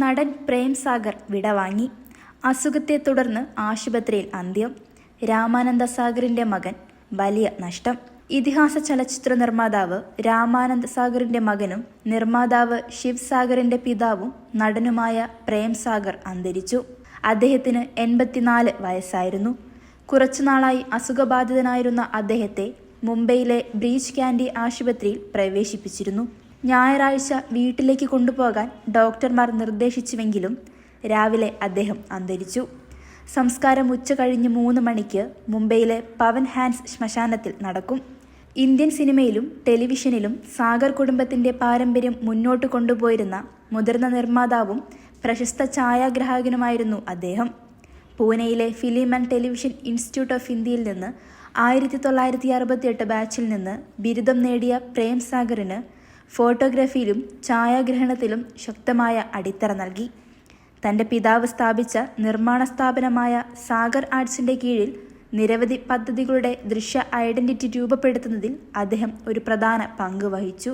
നടൻ പ്രേം സാഗർ വിടവാങ്ങി അസുഖത്തെ തുടർന്ന് ആശുപത്രിയിൽ അന്ത്യം. രാമാനന്ദ സാഗറിന്റെ മകൻ വലിയ നഷ്ടം. ഇതിഹാസ ചലച്ചിത്ര നിർമ്മാതാവ് രാമാനന്ദ സാഗറിന്റെ മകനും നിർമ്മാതാവ് ശിവ് സാഗറിന്റെ പിതാവും നടനുമായ പ്രേം സാഗർ അന്തരിച്ചു. അദ്ദേഹത്തിന് എൺപത്തിനാല് വയസ്സായിരുന്നു. കുറച്ചുനാളായി അസുഖബാധിതനായിരുന്ന അദ്ദേഹത്തെ മുംബൈയിലെ ബ്രീച്ച് കാൻഡി ആശുപത്രിയിൽ പ്രവേശിപ്പിച്ചിരുന്നു. ഞായറാഴ്ച വീട്ടിലേക്ക് കൊണ്ടുപോകാൻ ഡോക്ടർമാർ നിർദ്ദേശിച്ചുവെങ്കിലും രാവിലെ അദ്ദേഹം അന്തരിച്ചു. സംസ്കാരം ഉച്ച കഴിഞ്ഞ് മൂന്ന് മണിക്ക് മുംബൈയിലെ പവൻ ഹാൻസ് ശ്മശാനത്തിൽ നടക്കും. ഇന്ത്യൻ സിനിമയിലും ടെലിവിഷനിലും സാഗർ കുടുംബത്തിന്റെ പാരമ്പര്യം മുന്നോട്ട് കൊണ്ടുപോയിരുന്ന മുതിർന്ന നിർമ്മാതാവും പ്രശസ്ത ഛായാഗ്രാഹകനുമായിരുന്നു അദ്ദേഹം. പൂനെയിലെ film and television institute of ഇന്ത്യയിൽ നിന്ന് ആയിരത്തി തൊള്ളായിരത്തി അറുപത്തിയെട്ട് ബാച്ചിൽ നിന്ന് ബിരുദം നേടിയ പ്രേം സാഗറിന് ഫോട്ടോഗ്രാഫിയിലും ഛായാഗ്രഹണത്തിലും ശക്തമായ അടിത്തറ നൽകി. തന്റെ പിതാവ് സ്ഥാപിച്ച നിർമ്മാണ സ്ഥാപനമായ സാഗർ ആർട്സിന്റെ കീഴിൽ നിരവധി പദ്ധതികളുടെ ദൃശ്യ ഐഡന്റിറ്റി രൂപപ്പെടുത്തുന്നതിൽ അദ്ദേഹം ഒരു പ്രധാന പങ്ക് വഹിച്ചു.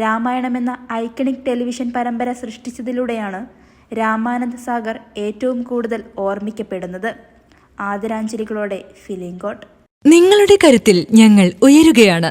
രാമായണം എന്ന ഐക്കണിക് ടെലിവിഷൻ പരമ്പര സൃഷ്ടിച്ചതിലൂടെയാണ് രാമാനന്ദ സാഗർ ഏറ്റവും കൂടുതൽ ഓർമ്മിക്കപ്പെടുന്നത്. ആദരാഞ്ജലികളോടെ ഫിലിംഗോട്ട് നിങ്ങളുടെ കരുത്തിൽ ഞങ്ങൾ ഉയരുകയാണ്.